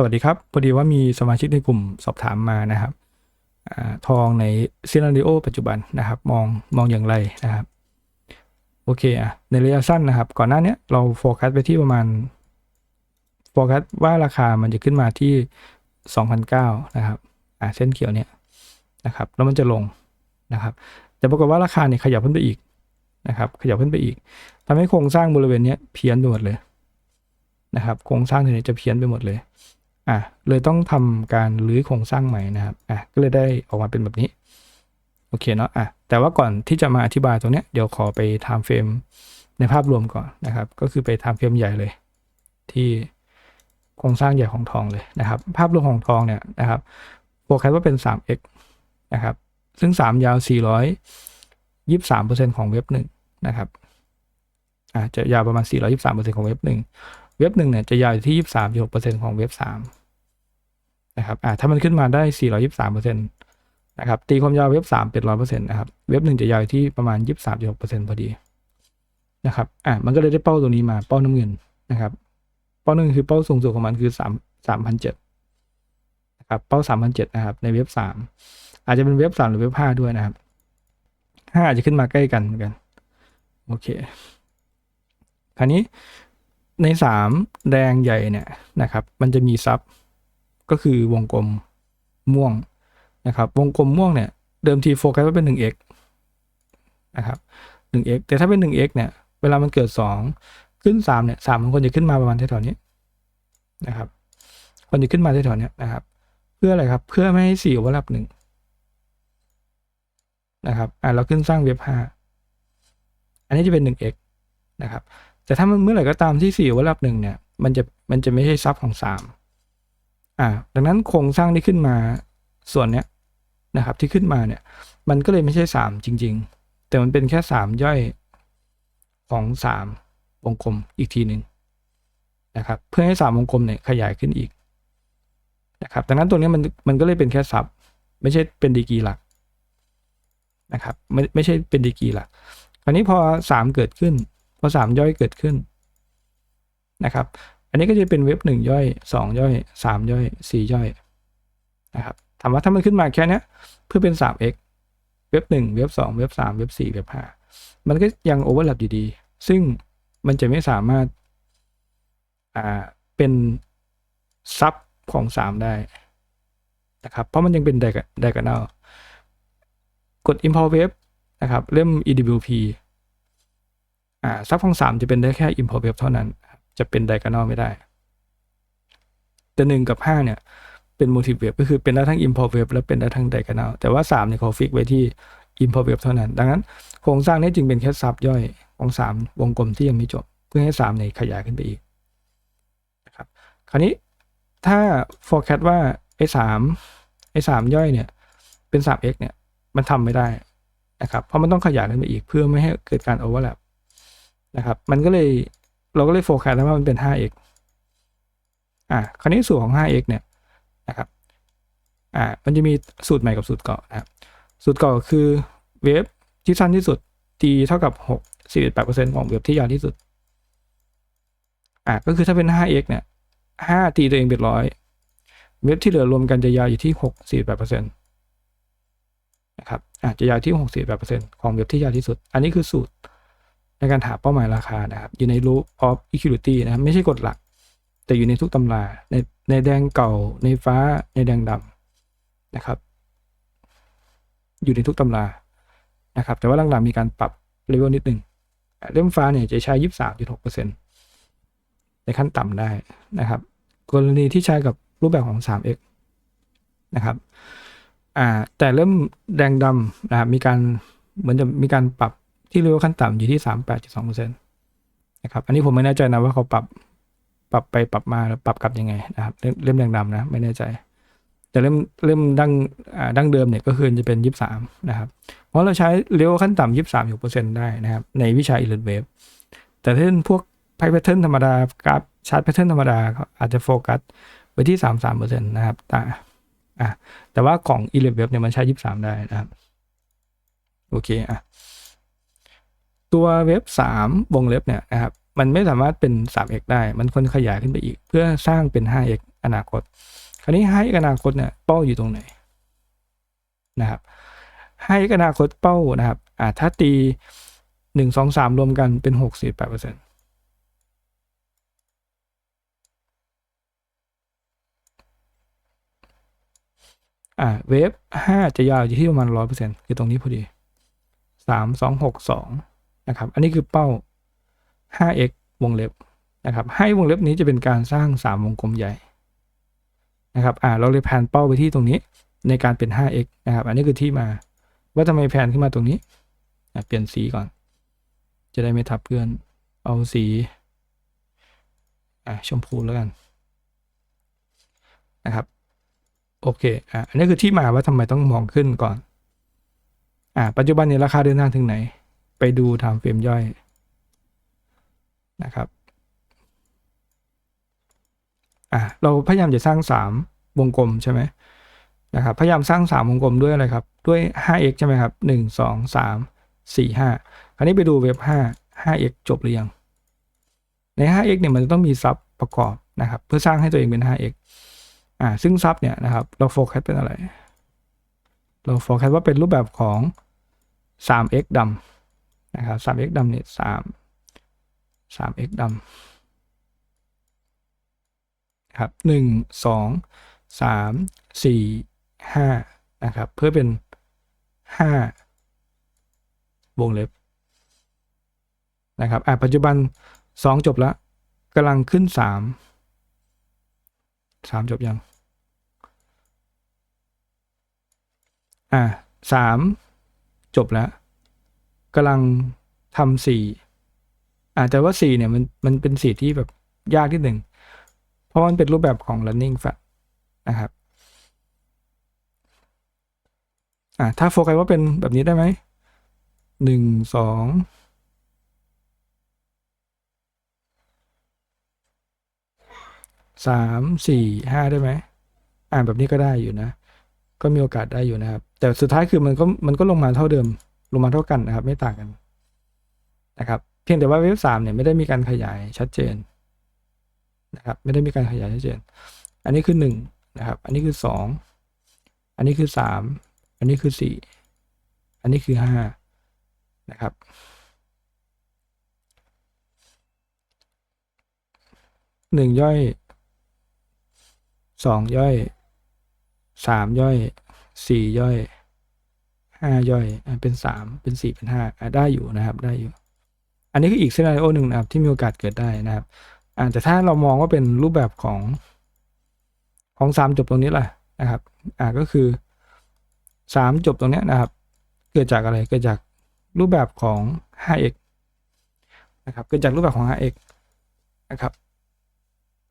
สวัสดีครับพอดีว่ามีสมาชิกในกลุ่มสอบถามมานะครับอทองในซีนาริโอปัจจุบันนะครับ มองมองอย่างไรนะครับ โอเคอะในระยะสั้นนะครับ ก่อนหน้านี้เราโฟกัสไปที่ประมาณโฟกัสว่าราคามันจะขึ้นมาที่2,009นะครับอ่าเส้นเขียวเนี่ยนะครับ แล้วมันจะลงนะครับ แต่ปรากฏว่าราคาเนี่ยขยับขึ้นไปอีกนะครับ ขยับขึ้นไปอีกทำให้โครงสร้างบริเวณเนี้ยเพี้ยนไปหมดเลยนะครับ โครงสร้างตรงนี้จะเพี้ยนไปหมดเลย อะเลยต้องทำการรื้อโครงสร้างใหม่นะครับอะก็เลยได้ออกมาเป็นแบบนี้โอเคเนาะอะแต่ว่าก่อนที่จะมาอธิบายตรงเนี้ยเดี๋ยวขอไปไทม์เฟรมในภาพรวมก่อนนะครับ ก็คือไปไทม์เฟรมใหญ่เลย ที่โครงสร้างใหญ่ของทองเลยนะครับ ภาพรวมของทองเนี่ยนะครับโฟกัสว่าเป็น 3x นะครับ ซึ่ง 3 ยาว 423%ของเว็บหนึ่งนะครับอะจะยาวประมาณ 423%ของเว็บหนึ่งเว็บหนึ่งเนี่ยจะยาวอยู่ที่ 23.6%ของเว็บสาม นะครับอ่าถ้ามันขึ้นมาได้ 423%นะครับตีความยาวเว็บสามเป็น100%นะครับเว็บหนึ่งจะยาวที่ประมาณ 23.6%พอดีนะครับอ่ามันก็เลยได้เป้าตัวนี้มาเป้าน้ำเงินนะครับ เป้าหนึ่งคือเป้าสูงสุดของมันคือ3 3,007นะครับเป้า3,007นะครับในเว็บสามอาจจะเป็นเว็บสามหรือเว็บห้าด้วยนะครับห้าอาจจะขึ้นมาใกล้กันเหมือนกัน โอเค คราวนี้ในสามแดงใหญ่เนี่ยนะครับ มันจะมีซับ ก็คือวงกลมม่วงนะครับ วงกลมม่วงเนี่ยเดิมทีโฟกัสว่าเป็น 1x นะครับ 1x แต่ถ้าเป็น 1x เนี่ย เวลามันเกิด 2 ขึ้น 3 เนี่ย3มันควรจะขึ้นมาประมาณแถวๆนี้นะครับควรจะขึ้นมาแถวๆนี้นะครับ เพื่ออะไรครับ เพื่อไม่ให้4โอเวอร์ลับหนึ่งนะครับอ่าเราขึ้นสร้างเว็บ5อันนี้จะเป็น 1x นะครับ แต่ถ้ามันเมื่อไหร่ก็ตามที่4ว่ารับหนึ่งเนี่ย มันจะ มันจะไม่ใช่ซับของ 3 อ่าดังนั้นโครงสร้างที่ขึ้นมาส่วนเนี้ยนะครับที่ขึ้นมาเนี่ยมันก็เลยไม่ใช่ 3 จริง ๆ แต่มันเป็นแค่ 3 ย่อยของ 3 วงกลมอีกทีหนึ่งนะครับเพื่อให้ 3 วงกลมเนี่ยขยายขึ้นอีกนะครับดังนั้นตัวนี้มันมันก็เลยเป็นแค่ซับไม่ใช่เป็นดีกรีหลักนะครับไม่ไม่ใช่เป็นดีกรีหลักคราวนี้พอ 3 เกิดขึ้น พอสามย่อยเกิดขึ้นนะครับ อันนี้ก็จะเป็นเว็บหนึ่งย่อยสองย่อยสามย่อยสี่ย่อยนะครับถามว่าถ้ามันขึ้นมาแค่นี้เพื่อเป็น 3x เว็บหนึ่งเว็บสองเว็บสามเว็บสี่เว็บห้ามันก็ยังโอเวอร์ลับอยู่ดี ซึ่งมันจะไม่สามารถอ่าเป็นซับของสามได้นะครับเพราะมันยังเป็นไดกไดกันแนลกด import web นะครับเล่ม EWP อ่าซับของสามจะเป็นได้แค่ import web เท่านั้น จะเป็น diagonal ไม่ได้ แต่หนึ่งกับห้าเนี่ย เป็น motive web ก็คือเป็นได้ทั้ง import web และเป็นได้ทั้ง diagonal แต่ว่าสามเนี่ยเขาฟิกไว้ที่ import web เท่านั้น ดังนั้นโครงสร้างนี้จึงเป็นแค่ซับย่อยของสามวงกลมที่ยังไม่จบ เพื่อให้สามเนี่ยขยายขึ้นไปอีกนะครับคราวนี้ถ้า forecast ว่าไอ้สามไอ้สามย่อยเนี่ยเป็นสาม x เนี่ยมันทำไม่ได้นะครับ เพราะมันต้องขยายขึ้นไปอีกเพื่อไม่ให้เกิดการ overlap นะครับ มันก็เลย เราก็เลยโฟกัสว่ามันเป็น 5x อ่าคราวนี้สูตรของ 5x เนี่ยนะครับอ่ามันจะมีสูตรใหม่กับสูตรเก่านะครับสูตรเก่าคือเวฟที่สั้นที่สุด t เท่ากับ 6 48%ของเวฟที่ยาวที่สุดอ่าก็คือถ้าเป็น 5x เนี่ย 5 t ตัวเองเป็นร้อยเวฟที่เหลือรวมกันจะยาวอยู่ที่ 6 48%นะครับอาจจะยาวที่ 6 48%ของเวฟที่ยาวที่สุด อันนี้คือสูตร ในการหาเป้าหมายราคานะครับ อยู่ใน loop of equity นะครับ ไม่ใช่กฎหลัก แต่อยู่ในทุกตำราในในแดงเก่าในฟ้าในแดงดำนะครับ อยู่ในทุกตำรานะครับ แต่ว่าหลังๆมีการปรับเลเวลนิดนึงเล่มฟ้าเนี่ยจะใช้23.6%ในขั้นต่ำได้นะครับ กรณีที่ใช้กับรูปแบบของ 3x นะครับอ่าแต่เริ่มแดงดำนะครับมีการเหมือนจะมีการปรับ ที่เลเวลขั้นต่ำอยู่ที่สามแปดจุดสองเปอร์เซ็นต์นะครับ อันนี้ผมไม่แน่ใจนะว่าเขาปรับปรับไปปรับมาปรับกลับยังไงนะครับ เล่มแดงดำนะ ไม่แน่ใจ แต่เล่มเล่มดั้งดั้งเดิมเนี่ยก็คือจะเป็นยี่สามนะครับ เพราะเราใช้เลเวลขั้นต่ำยี่สามเปอร์เซ็นต์ได้นะครับ ในวิชาอิเล็กเวฟแต่ถ้าเป็นพวกไพ่แพทเทิร์นธรรมดากราฟชาร์ตแพทเทิร์นธรรมดาอาจจะโฟกัสไปที่สามสามเปอร์เซ็นต์นะครับแต่อ่าแต่ว่าของอิเล็กเวฟเนี่ยมันใช้ยี่สามได้นะครับ โอเคอะ ตัวเว็บ 3 วงเล็บเนี่ยนะครับมันไม่สามารถเป็น 3x ได้ มันควรขยายขึ้นไปอีก เพื่อสร้างเป็น 5x อนาคต คราวนี้ 5x อนาคตเนี่ยเป้าอยู่ตรงไหนนะครับ 5x อนาคตเป้านะครับอ่าถ้าตีหนึ่งสองสามรวมกันเป็นหกสิบแปดเปอร์เซ็นต์อ่าเวฟห้าจะยาวอยู่ที่ประมาณร้อยเปอร์เซ็นต์คือตรงนี้พอดีสามสองหกสอง นะครับ อันนี้คือเป้า 5x วงเล็บนะครับ ให้วงเล็บนี้จะเป็นการสร้าง 3 วงกลมใหญ่นะครับ อ่า เราเลยแผนเป้าไปที่ตรงนี้ในการเป็น 5x นะครับ อันนี้คือที่มา ว่าทำไมแผนขึ้นมาตรงนี้อะเปลี่ยนสีก่อน จะได้ไม่ทับเพื่อน เอาสีอะชมพูแล้วกันนะครับ โอเค อะอันนี้คือที่มาว่าทำไมต้องมองขึ้นก่อน อะปัจจุบันนี้ราคาเดินทางถึงไหน ไปดูไทม์เฟรมย่อยนะครับอะเราพยายามจะสร้าง 3 วงกลมใช่ไหมนะครับพยายามสร้าง 3 วงกลมด้วยอะไรครับ ด้วย 5x ใช่ไหมครับ 1 2 3 4 5 คราวนี้ไปดูเว็บ 5 5x จบหรือยัง ใน 5x เนี่ยมันจะต้องมีซับประกอบนะครับ เพื่อสร้างให้ตัวเองเป็น 5x อ่าซึ่งซับเนี่ยนะครับ เราโฟกัสเป็นอะไร เราโฟกัสว่าเป็นรูปแบบของ 3x ดำ นะครับ 3x ดำเนี่ย3 3x ดำครับหนึ่งสองสามสี่ห้านะครับเพื่อเป็นห้าวงเล็บนะครับอะปัจจุบันสองจบแล้วกำลังขึ้นสามสามจบยัง อะสามจบแล้ว กำลังทำสี่อาจจะว่าสี่เนี่ยมันมันเป็นสี่ที่แบบยากที่หนึ่ง เพราะมันเป็นรูปแบบของ running f a t นะครับอ่าถ้าโฟกัสว่าเป็นแบบนี้ได้ไหมหนึ่งสองสามสี่ห้าได้ไหมอ่านแบบนี้ก็ได้อยู่นะ ก็มีโอกาสได้อยู่นะครับ แต่สุดท้ายคือมันก็มันก็ลงมาเท่าเดิม ลงมาเท่ากันนะครับ ไม่ต่างกันนะครับ เพียงแต่ว่าเว็บสามเนี่ยไม่ได้มีการขยายชัดเจนนะครับ ไม่ได้มีการขยายชัดเจน อันนี้คือหนึ่งนะครับ อันนี้คือสองอันนี้คือสามอันนี้คือสี่อันนี้คือห้านะครับหนึ่งย่อยสองย่อยสามย่อยสี่ย่อย ห้าย่อยเป็นสามเป็นสี่เป็นห้าได้อยู่นะครับได้อยู่ อันนี้คืออีกซีนารีโอหนึ่งนะครับที่มีโอกาสเกิดได้นะครับอาแต่ถ้าเรามองว่าเป็นรูปแบบของของสามจบตรงนี้แหละนะครับอ่าก็คือสามจบตรงนี้นะครับ เกิดจากอะไรเกิดจากรูปแบบของ 5x นะครับเกิดจากรูปแบบของ 5x นะครับ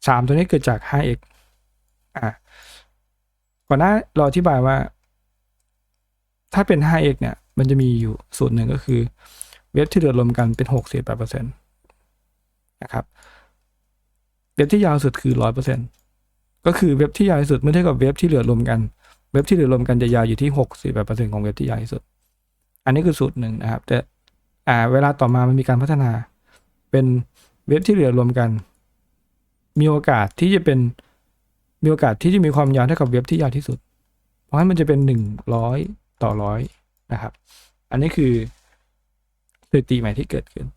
สามตัวนี้เกิดจาก 5x อ่าก่อนหน้าเราอธิบายว่า ถ้าเป็น 5x เนี่ย มันจะมีอยู่สูตรหนึ่งก็คือ เว็บที่เดือดรวมกันเป็น6 8 8นะครับ เว็บที่ยาวสุดคือ 100%ก็คือเว็บที่ยาวที่สุดเมื่อเทียบกับเว็บที่เหลือรวมกัน เว็บที่เหลือรวมกันจะยาวอยู่ที่หกสิบแปดเปอร์เซ็นของเว็บที่ยาวที่สุด อันนี้คือสูตรหนึ่งนะครับ แต่อ่าเวลาต่อมามันมีการพัฒนา เป็นเว็บที่เหลือรวมกัน มีโอกาสที่จะเป็นมีโอกาสที่จะมีความยาวเท่ากับเว็บที่ยาวที่สุด เพราะฉะนั้นมันจะเป็นหนึ่งร้อย ต่อร้อยนะครับ อันนี้คือสถิติใหม่ที่เกิดขึ้น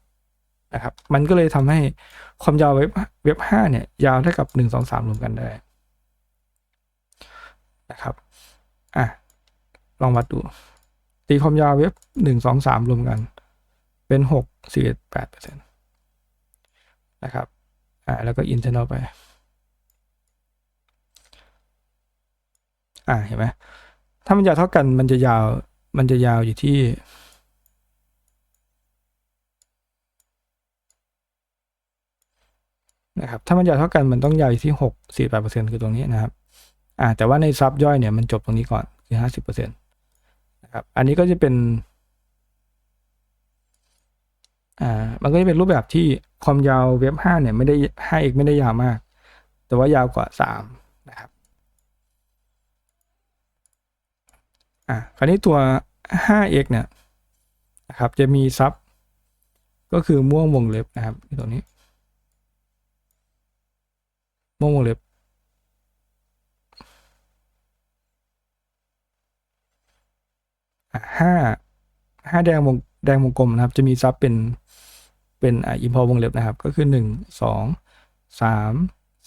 นะครับ มันก็เลยทำให้ความยาวเว็บเว็บห้าเนี่ย ยาวเท่ากับหนึ่งสองสามรวมกันได้นะครับอะลองวัดดู ตีความยาวเว็บหนึ่งสองสามรวมกัน เป็นหกสี่แปดเปอร์เซ็นต์นะครับอะแล้วก็อินเทอร์เน็ตไป อะเห็นไหม ถ้ามันยาวเท่ากันมันจะยาว มันจะยาวอยู่ที่นะครับถ้ามันยาวเท่ากันมันต้องยาวอยู่ที่หกสี่แปดเปอร์เซ็นต์คือตรงนี้นะครับอ่าแต่ว่าในซับย่อยเนี่ยมันจบตรงนี้ก่อนคือห้าสิบเปอร์เซ็นต์นะครับอันนี้ก็จะเป็นอ่ามันก็จะเป็นรูปแบบที่ความยาวเว็บห้าเนี่ยไม่ได้ห้าเอกไม่ได้ยาวมาก แต่ว่ายาวกว่าสาม่ะคราวนี้ตัว 5x เนี่ยนะครับจะมีซับก็คือม่วงวงเล็บนะครับตรงนี้ ม่วงวงเล็บ ห้าห้าแดงวงแดงวงกลมนะครับ จะมีซับเป็นเป็นอิมพอวงเล็บนะครับ ก็คือหนึ่งสองสาม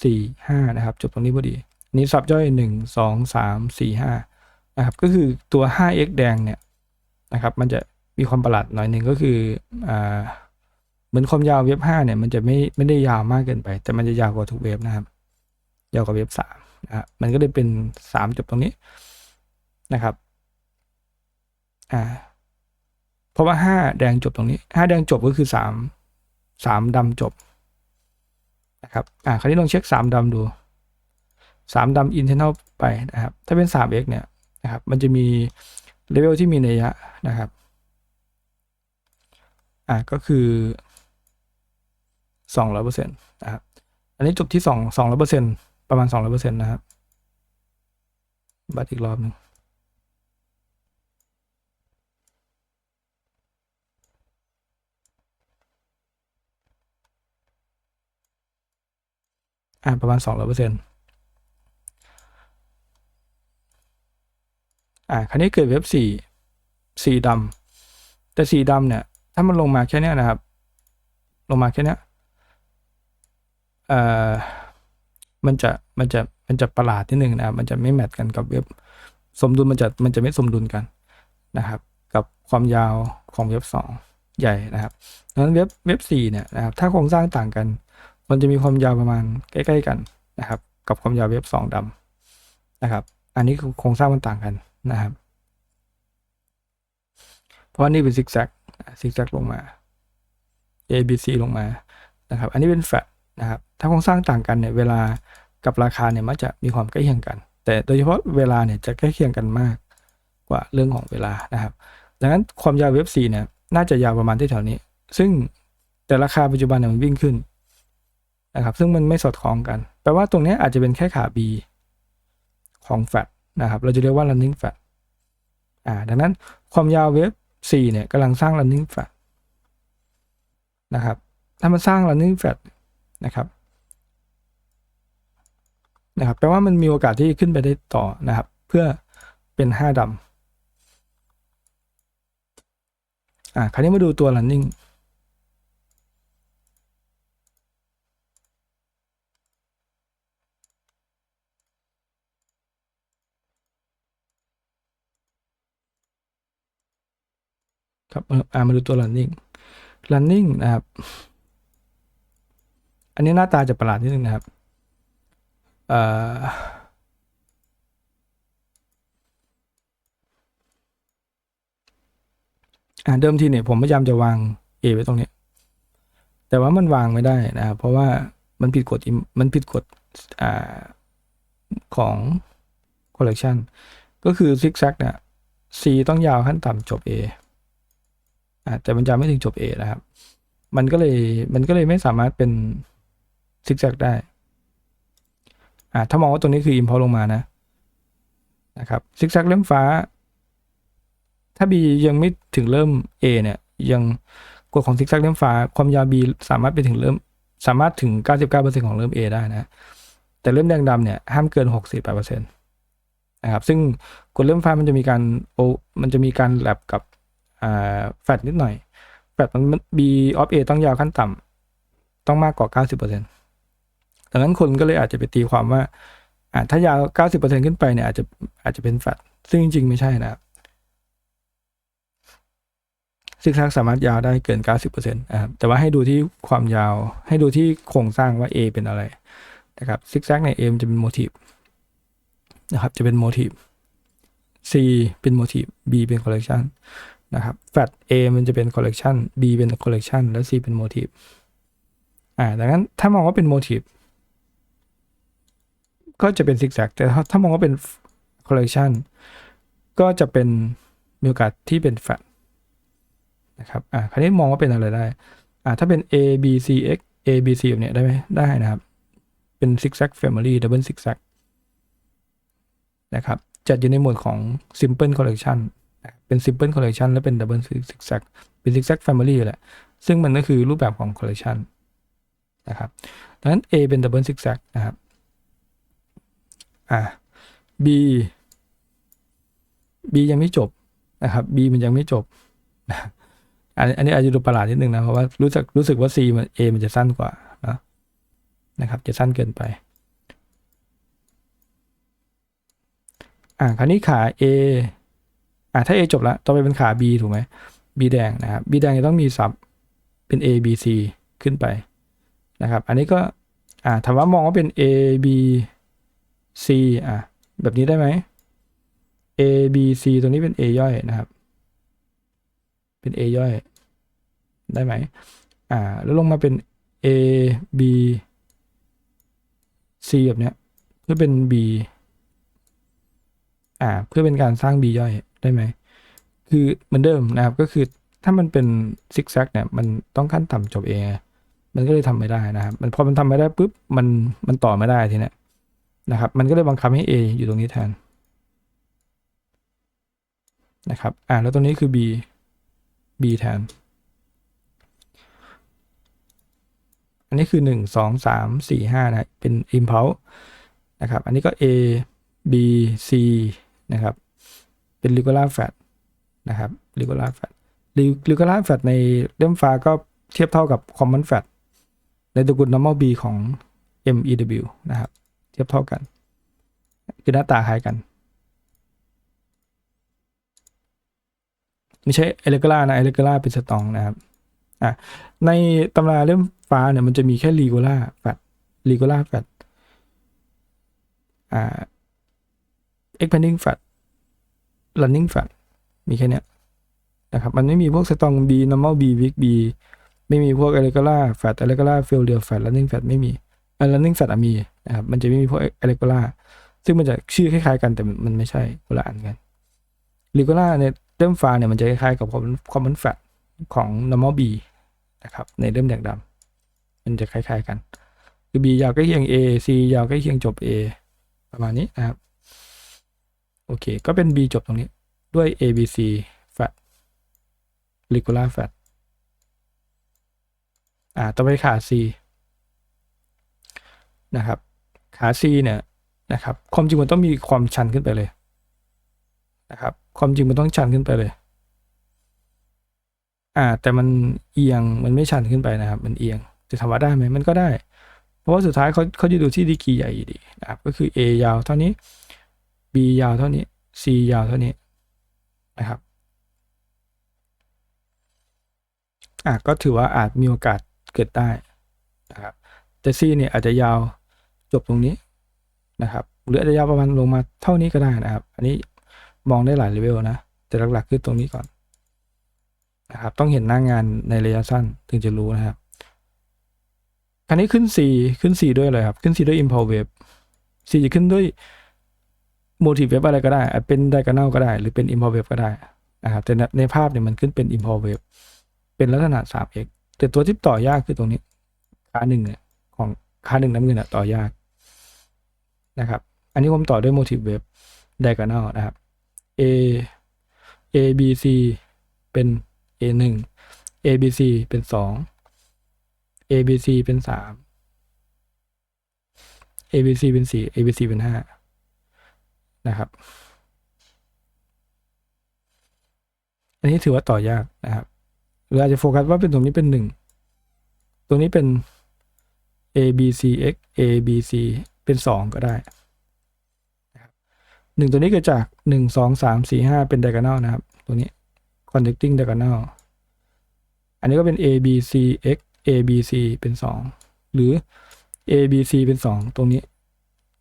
สี่ห้านะครับ จบตรงนี้พอดี นี้ซับย่อยหนึ่งสองสามสี่ห้า นะครับก็คือตัว 5x แดงเนี่ยนะครับมันจะมีความประหลาดหน่อยหนึ่งก็คืออ่าเหมือนความยาวเว็บ5เนี่ยมันจะไม่ไม่ได้ยาวมากเกินไป แต่มันจะยาวกว่าทุกเว็บนะครับ ยาวกว่าเว็บ3นะฮะมันก็เลยเป็น 3 จบตรงนี้นะครับอ่าเพราะว่า 5 แดงจบตรงนี้ 5 แดงจบก็คือ 3 3ดำจบนะครับอ่าคราวนี้ลองเช็ค 3ดำดู 3ดำ internal ไปนะครับถ้าเป็น 3x เนี่ย นะครับ มันจะมีเลเวลที่มีนัยยะนะครับ อ่าก็คือสองร้อยเปอร์เซ็นต์นะครับ อันนี้จบที่สองสองร้อยเปอร์เซ็นต์ประมาณสองร้อยเปอร์เซ็นต์นะครับ บัตรอีกรอบหนึ่งอ่าประมาณสองร้อยเปอร์เซ็นต์ อ่าคราวนี้เกิดเว็บสี่สีดำแต่สีดำเนี่ย ถ้ามันลงมาแค่นี้นะครับ ลงมาแค่นี้เอ่อมันจะมันจะมันจะประหลาดนิดนึงนะครับมันจะไม่แมทกันกับเว็บสมดุลมันจะมันจะไม่สมดุลกันนะครับ กับความยาวของเว็บสองใหญ่นะครับดังนั้นเว็บเว็บสี่เนี่ยนะครับถ้าโครงสร้างต่างกัน มันจะมีความยาวประมาณใกล้ ๆ กันนะครับ กับความยาวเว็บสองดำนะครับ อันนี้คือโครงสร้างมันต่างกัน นะครับ เพราะว่านี่เป็นซิกแซกซิกแซกลงมา A B C ลงมานะครับ อันนี้เป็นแฟลตนะครับ ถ้าโครงสร้างต่างกันเนี่ยเวลากับราคาเนี่ยมักจะมีความใกล้เคียงกัน แต่โดยเฉพาะเวลาเนี่ยจะใกล้เคียงกันมากกว่าเรื่องของเวลานะครับ ดังนั้นความยาวเว็บ4เนี่ยน่าจะยาวประมาณที่แถวนี้ ซึ่งแต่ราคาปัจจุบันเนี่ยมันวิ่งขึ้นนะครับ ซึ่งมันไม่สอดคล้องกัน แปลว่าตรงนี้อาจจะเป็นแค่ขา B ของแฟลต นะครับ เราจะเรียกว่า running flat อ่า ดังนั้นความยาวเว็บ4เนี่ยกำลังสร้าง running flat นะครับ ถ้ามันสร้าง running flat นะครับ นะครับ แปลว่ามันมีโอกาสที่ขึ้นไปได้ต่อนะครับ เพื่อเป็น 5ดำอ่า คราวนี้มาดูตัว running ครับอ่ามาดูตัว running running นะครับ อันนี้หน้าตาจะประหลาดนิดนึงนะครับเอ่ออ่าเดิมทีเนี่ยผมพยายามจะวาง A ไว้ตรงนี้ แต่ว่ามันวางไม่ได้นะครับเพราะว่ามันผิดกฎมันผิดกฎอ่าของ collection ก็คือ zigzag เนี่ย C ต้องยาวขั้นต่ำจบ A อ่าแต่มันจะไม่ถึงจบ A นะครับ มันก็เลยมันก็เลยไม่สามารถเป็นซิกแซกได้อ่าถ้ามองว่าตัวนี้คืออิมพอลงมานะนะครับซิกแซกเล่มฟ้า ถ้า B ยังไม่ถึงเริ่ม A เนี่ย ยังกฎของซิกแซกเล่มฟ้า ความยาว B สามารถไปถึงเริ่ม สามารถถึง 99%ของเริ่ม A ได้นะ แต่เริ่มแดงดำเนี่ย ห้ามเกิน 68%นะครับ ซึ่งกฎเริ่มฟ้ามันจะมีการโอมันจะมีการแลบกับ แฟดนิดหน่อยแฟดมัน B of A ต้องยาวขั้นต่ำต้องมากกว่า 90%ดังนั้นคนก็เลยอาจจะไปตีความว่าอาถ้ายาว 90%ขึ้นไปเนี่ยอาจจะอาจจะเป็นแฟดซึ่งจริงๆ ไม่ใช่นะครับซิกแซกสามารถยาวได้เกิน 90%นะครับแต่ว่าให้ดูที่ความยาวให้ดูที่โครงสร้างว่า A เป็นอะไรนะครับซิกแซกใน A มันจะเป็นโมทีฟนะครับจะเป็นโมทีฟ C เป็นโมทีฟ B เป็นคอลเลกชัน นะครับแฟต A มันจะเป็นคอลเลกชัน B เป็นคอลเลกชันและ C เป็นโมทีฟอ่าดังนั้นถ้ามองว่าเป็นโมทีฟก็จะเป็นซิกแซกแต่ถ้ามองว่าเป็นคอลเลกชันก็จะเป็นมีโอกาสที่เป็นแฟตนะครับอ่าคราวนี้มองว่าเป็นอะไรได้อ่าถ้าเป็น A B C X A B C แบบเนี้ยได้ไหมได้นะครับ เป็นซิกแซกแฟมิลี่ดับเบิลซิกแซกนะครับจัดอยู่ในหมวดของ simple collection เป็น simple collection และเป็น double zigzag เป็น zigzag family แหละ ซึ่งมันก็คือรูปแบบของ collection นะครับดังนั้น A เป็น double zigzag นะครับอ่า B B ยังไม่จบนะครับ B มันยังไม่จบ อันนี้อันนี้อาจจะดูประหลาดนิดนึงนะ เพราะว่ารู้สึกรู้สึกว่า C มัน A มันจะสั้นกว่านะนะครับ จะสั้นเกินไป อ่าคราวนี้ขา A อ่าถ้า A จบแล้วต่อไปเป็นขา B ถูกไหม B แดงนะครับ B แดงจะต้องมีซับเป็น A B C ขึ้นไปนะครับ อันนี้ก็อ่าถามว่ามองว่าเป็น A B C อะแบบนี้ได้ไหม A B C ตรงนี้เป็น A ย่อยนะครับ เป็น A ย่อย ได้ไหมอ่าแล้วลงมาเป็น A B C แบบเนี้ยเพื่อเป็น B อ่าเพื่อเป็นการสร้าง B ย่อย ได้ไหม คือเหมือนเดิมนะครับก็คือถ้ามันเป็นซิกแซกเนี่ยมันต้องขั้นต่ำจบ A ไงมันก็เลยทำไม่ได้นะครับมันพอมันทำไม่ได้ปุ๊บมันมันต่อไม่ได้ทีนี้นะครับ มันก็เลยบังคับให้ A อยู่ตรงนี้แทนนะครับ อ่า แล้วตรงนี้คือ B B แทน อันนี้คือ 1 2 3 4 5 นะ เป็น impulse นะครับ อันนี้ก็ A B C นะครับ เป็นลิโกล่าแฟตนะครับลิโกล่าแฟตลิโกล่าแฟตในเล่มฟ้าก็เทียบเท่ากับคอมมอนแฟตในตระกูล normal B ของ MEW นะครับ เทียบเท่ากัน คือหน้าตาคล้ายกัน ไม่ใช่เอลิกล่านะเอลิกล่าเป็นสตองนะครับอะในตำราเล่มฟ้าเนี่ยมันจะมีแค่ลีโกล่าแฟตลีโกล่าแฟตอ่า expanding แฟท running flat มีแค่นี้นะครับ มันไม่มีพวก strong B normal B weak B ไม่มีพวก irregular flat irregular failure flat running flat ไม่มีเอ่อ running flat มีนะครับ มันจะไม่มีพวก irregular ซึ่งมันจะชื่อคล้ายๆกันแต่มันไม่ใช่คนละอันกัน regular ในเล่มฟ้าเนี่ยมันจะคล้ายๆกับ common common flat ของ normal B นะครับ ในเล่มแดงดำมันจะคล้ายๆกันคือ B ยาวใกล้เคียง A C ยาวใกล้เคียงจบ A ประมาณนี้นะครับ โอเค ก็เป็น B จบตรงนี้ด้วย A B C flat regular flat อ่าต่อไปขา C นะครับ ขา C เนี่ยนะครับความจริงมันต้องมีความชันขึ้นไปเลยนะครับความจริงมันต้องชันขึ้นไปเลยอ่าแต่มันเอียงมันไม่ชันขึ้นไปนะครับ มันเอียงจะถามว่าได้ไหมมันก็ได้ เพราะว่าสุดท้ายเขาเขาจะดูที่ดีกีใหญ่ดีนะครับก็คือ A ยาวเท่านี้ B ยาวเท่านี้ C ยาวเท่านี้นะครับอะก็ถือว่าอาจมีโอกาสเกิดได้นะครับแต่ C เนี่ยอาจจะยาวจบตรงนี้นะครับหรืออาจจะยาวประมาณลงมาเท่านี้ก็ได้นะครับ อันนี้มองได้หลายเลเวลนะแต่หลักๆคือตรงนี้ก่อนนะครับต้องเห็นหน้างงานในระยะสั้นถึงจะรู้นะครับคราวนี้ขึ้น C ขึ้น C ด้วยเลยครับ ขึ้น C ด้วย impulse wave C จะขึ้นด้วย motive wave อะไรก็ได้เป็น diagonal ก็ได้ หรือเป็น impulse wave ก็ได้นะครับแต่ในภาพเนี่ยมันขึ้นเป็น impulse wave เป็นลักษณะ 3x แต่ตัวที่ต่อยากคือตรงนี้ค่าหนึ่งเนี่ยของค่าหนึ่งน้ำเงินอะต่อยากนะครับ อันนี้ผมต่อด้วย motive wave diagonal นะครับ a a b c เป็น a หนึ่ง a b c เป็นสอง a b c เป็นสาม a b c เป็นสี่ a b c เป็นห้า นะครับ อันนี้ถือว่าต่อยากนะครับหรืออาจจะโฟกัสว่าเป็นตรงนี้เป็นหนึ่งตรงนี้เป็น a b c x a b c เป็นสองก็ได้หนึ่งตัวนี้เกิดจากหนึ่งสองสามสี่ห้าเป็น diagonal นะครับ ตัวนี้ connecting diagonal อันนี้ก็เป็น a b c x a b c เป็นสองหรือ a b c เป็นสองตรงนี้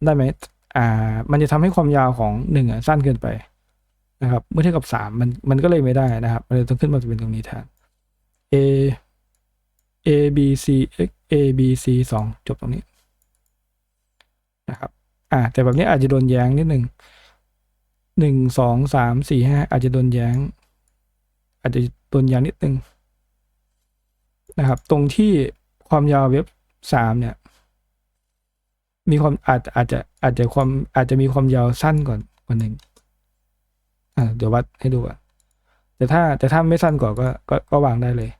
ได้ไหม อ่า มันจะทำให้ความยาวของหนึ่งอะสั้นเกินไปนะครับ เมื่อเทียบกับสามมันมันก็เลยไม่ได้นะครับ มันเลยต้องขึ้นมาเป็นตรงนี้แทน a a b c x a b c สองจบตรงนี้นะครับ อ่า แต่แบบนี้อาจจะโดนแย้งนิดหนึ่งหนึ่งสองสามสี่ห้าอาจจะโดนแย้ง อาจจะโดนแย้งนิดนึงนะครับ ตรงที่ความยาวเว็บสามเนี่ย มีความอาจอาจจะอาจจะความอาจจะมีความยาวสั้นก่อนกว่าหนึ่งอ่าเดี๋ยววัดให้ดูอะแต่ถ้าแต่ถ้าไม่สั้นกว่าก็ก็ก็วางได้เลย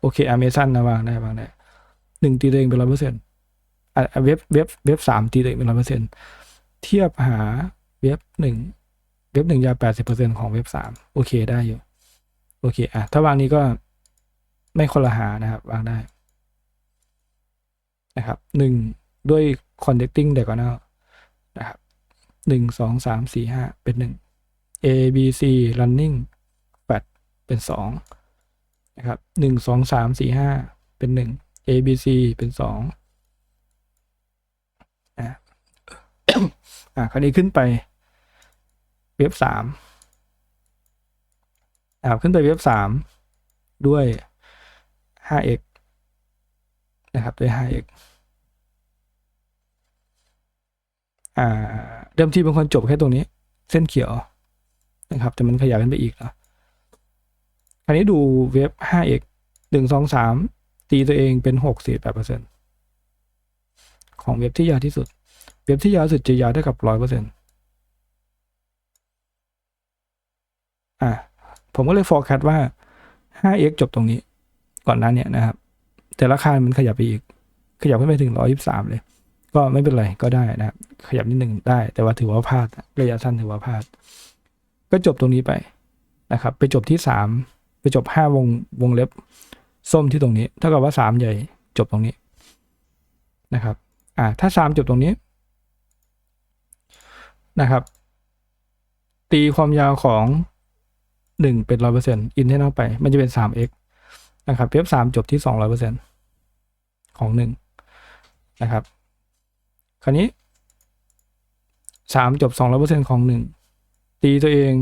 โอเคอเมซันนะวางได้วางได้หนึ่งตีตัวเองเป็นร้อยเปอร์เซ็นต์อะเว็บเว็บเว็บสามตีตัวเองเป็นร้อยเปอร์เซ็นต์เทียบหาเว็บหนึ่งเว็บหนึ่งยาวแปดสิบเปอร์เซ็นต์ของเว็บสามโอเคได้อยู่ โอเคอะถ้าวางนี้ก็ ไม่คนละหานะครับวางได้นะครับหนึ่งด้วย connecting diagonal นะครับหนึ่งสองสามสี่ห้าเป็นหนึ่ง A B C running flat เป็นสองนะครับหนึ่งสองสามสี่ห้าเป็นหนึ่ง A B C เป็นสองอะอะคราวนี้ขึ้นไปเว็บสามอ่าขึ้นไปเว็บสามด้วย 5x นะครับด้วย 5x อ่าเดิมทีเป็นคนจบแค่ตรงนี้ เส้นเขียวนะครับ แต่มันขยายขึ้นไปอีกแล้วคราวนี้ดูเว็บ 5x หนึ่งสองสามตีตัวเองเป็นหกสี่แปดเปอร์เซ็นของเว็บที่ยาวที่สุด เว็บที่ยาวสุดจะยาวเท่ากับร้อยเปอร์เซ็นอ่าผมก็เลย forecast ว่า 5x จบตรงนี้ ก่อนหนั้นเนี่ยนะครับ แต่ราคามันขยับไปอีก ขยับขึ้นไปถึงร้อยิบสามเลย ก็ไม่เป็นไรก็ได้นะครับ ขยับนิดหนึ่งได้ แต่ว่าถือว่าพลาดระยะสั้นถือว่าพลาด ก็จบตรงนี้ไปนะครับ ไปจบที่สามไปจบห้าวงวงเล็บ ส้มที่ตรงนี้ เท่ากับว่าสามใหญ่จบตรงนี้นะครับ อ่า ถ้าสามจบตรงนี้นะครับ ตีความยาวของหนึ่งเป็นร้อยเปอร์เซ็นต์อินเทอลไป มันจะเป็นสาม x นะครับเว็บสามจบที่สองร้อยเปอร์เซ็นต์ของหนึ่งนะครับ คราวนี้สามจบสองร้อยเปอร์เซ็นต์ของหนึ่งตีตัวเอง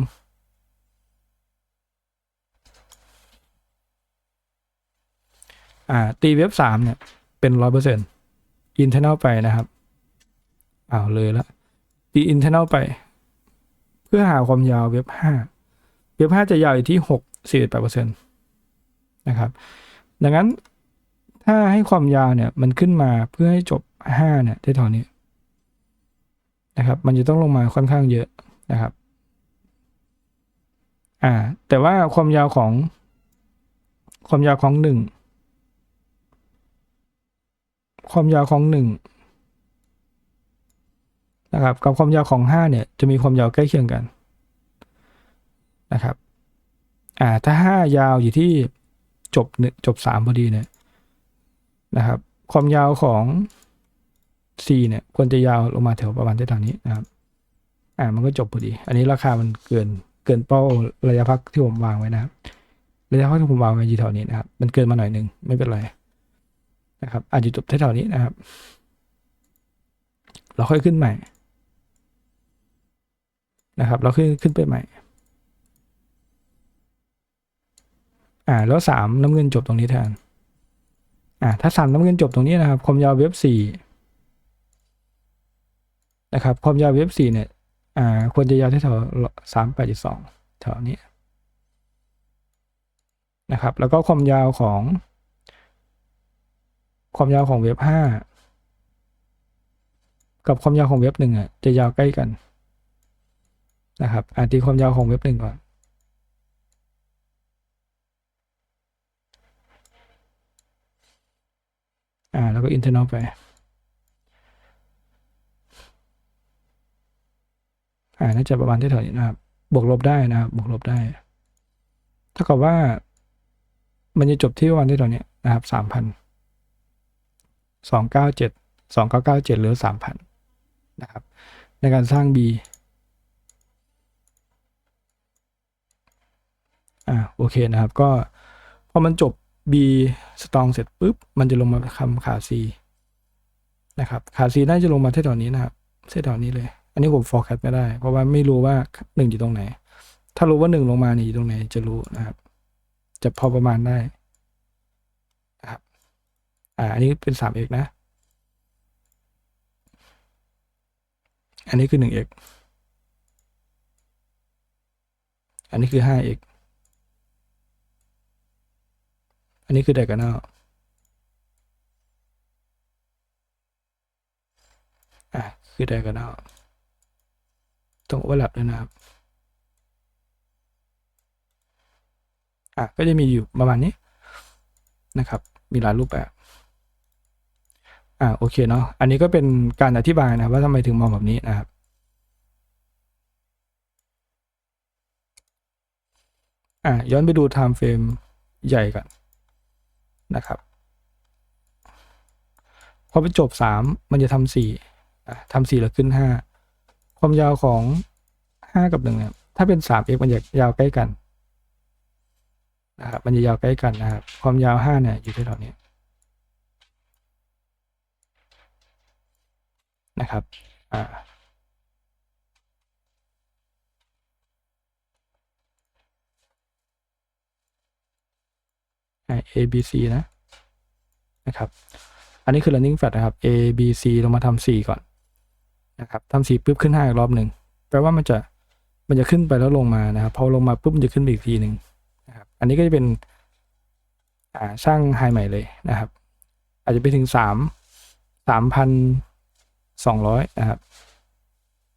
อ่าตีเว็บสามเนี่ยเป็นร้อยเปอร์เซ็นต์อินเทอร์เนลไปนะครับอ้าวเลยละตีอินเทอร์เนลไป เพื่อหาความยาวเว็บห้าเว็บห้าจะยาวอยู่ที่หกสี่แปดเปอร์เซ็นต์ นะครับ ดังนั้นถ้าให้ความยาวเนี่ยมันขึ้นมาเพื่อให้จบห้าเนี่ยได้เท่านี้นะครับมันจะต้องลงมาค่อนข้างเยอะนะครับอ่าแต่ว่าความยาวของ ความยาวของหนึ่งความยาวของหนึ่งนะครับกับความยาวของห้าเนี่ยจะมีความยาวใกล้เคียงกันนะครับอ่าถ้าห้ายาวอยู่ที่ จบเนี่ยจบสามพอดีเนี่ยนะครับ ความยาวของ C เนี่ยควรจะยาวลงมาแถวประมาณเท่านี้นะครับ อ่ามันก็จบพอดี อันนี้ราคามันเกินเกินเป้าระยะพักที่ผมวางไว้นะครับระยะพักที่ผมวางไว้อยู่แถวนี้นะครับ มันเกินมาหน่อยหนึ่งไม่เป็นไรนะครับ อาจจะจบแถวนี้นะครับ เราค่อยขึ้นใหม่นะครับ เราขึ้นขึ้นไปใหม่ อ่าแล้วสามน้ำเงินจบตรงนี้แทนอ่าถ้าสามน้ำเงินจบตรงนี้นะครับความยาวเว็บสี่นะครับความยาวเว็บสี่เนี่ยอ่าควรจะยาวที่แถวสามแปดสองแถวนี้นะครับแล้วก็ความยาวของ ความยาวของเว็บห้ากับความยาวของเว็บหนึ่งอะจะยาวใกล้กันนะครับอาตีความยาวของเว็บหนึ่งก่อน อ่าแล้วก็ internal ไปอ่าน่าจะประมาณที่แถวนี้นะครับ บวกลบได้นะครับ บวกลบได้เท่ากับว่า มันจะจบที่ประมาณที่แถวนี้นะครับสามพันสองเก้าเจ็ดสองเก้าเก้าเจ็ดหรือสามพันนะครับ ในการสร้าง B อ่าโอเคนะครับ ก็พอมันจบ B สตองเสร็จปุ๊บมันจะลงมาคำขา C นะครับขา C น่าจะลงมาที่แถวนี้นะครับเส้นแถวนี้เลย อันนี้ผม forecast ไม่ได้ เพราะว่าไม่รู้ว่าหนึ่งอยู่ตรงไหน ถ้ารู้ว่าหนึ่งลงมาเนี่ยอยู่ตรงไหนจะรู้นะครับ จะพอประมาณได้นะครับ อ่า อันนี้เป็น 3x นะ อันนี้คือ 1x อันนี้คือ 5x อั อันนี้คือ diagonal อะคือ diagonal ตรง overlap ด้วยนะครับอะก็จะมีอยู่ประมาณนี้นะครับ มีหลายรูปแบบอ่าโอเคเนาะอันนี้ก็เป็นการอธิบายนะว่าทำไมถึงมองแบบนี้นะครับ อ่าย้อนไปดู time frame ใหญ่ก่อน นะครับพอไปจบสามมันจะทำสี่ทำสี่แล้วขึ้นห้าความยาวของห้ากับหนึ่งเนี่ยถ้าเป็นสาม x มันจะยาวใกล้กันนะครับมันจะยาวใกล้กันนะครับ ความยาวห้าเนี่ยอยู่ที่แถวนี้นะครับอ่า A B C นะนะครับ อันนี้คือ running flat นะครับ A B C ลงมาทำสี่ก่อนนะครับทำสี่ปุ๊บขึ้นห้าอีกรอบหนึ่งแปลว่ามันจะมันจะขึ้นไปแล้วลงมานะครับ พอลงมาปุ๊บมันจะขึ้นไปอีกทีหนึ่งนะครับ อันนี้ก็จะเป็นอ่าสร้างไฮใหม่เลยนะครับ อาจจะไปถึงสามสามพันสองร้อยนะครับ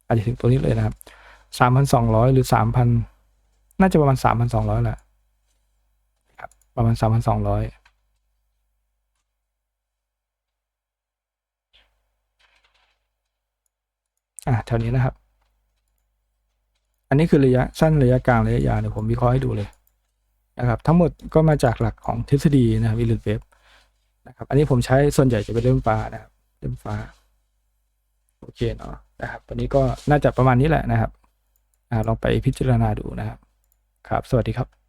อาจจะถึงตัวนี้เลยนะครับสามพันสองร้อยหรือสามพันน่าจะประมาณสามพันสองร้อยแหละ ประมาณสามพันสองร้อยอะแถวนี้นะครับ อันนี้คือระยะสั้นระยะกลางระยะยาวเดี๋ยวผมวิเคราะห์ให้ดูเลยนะครับ ทั้งหมดก็มาจากหลักของทฤษฎีนะครับอิลูเวฟนะครับ อันนี้ผมใช้ส่วนใหญ่จะเป็นเล่มฟ้านะครับเล่มฟ้าโอเคเนาะนะครับวันนี้ก็น่าจะประมาณนี้แหละนะครับอ่าลองไปพิจารณาดูนะครับ ครับ สวัสดีครับ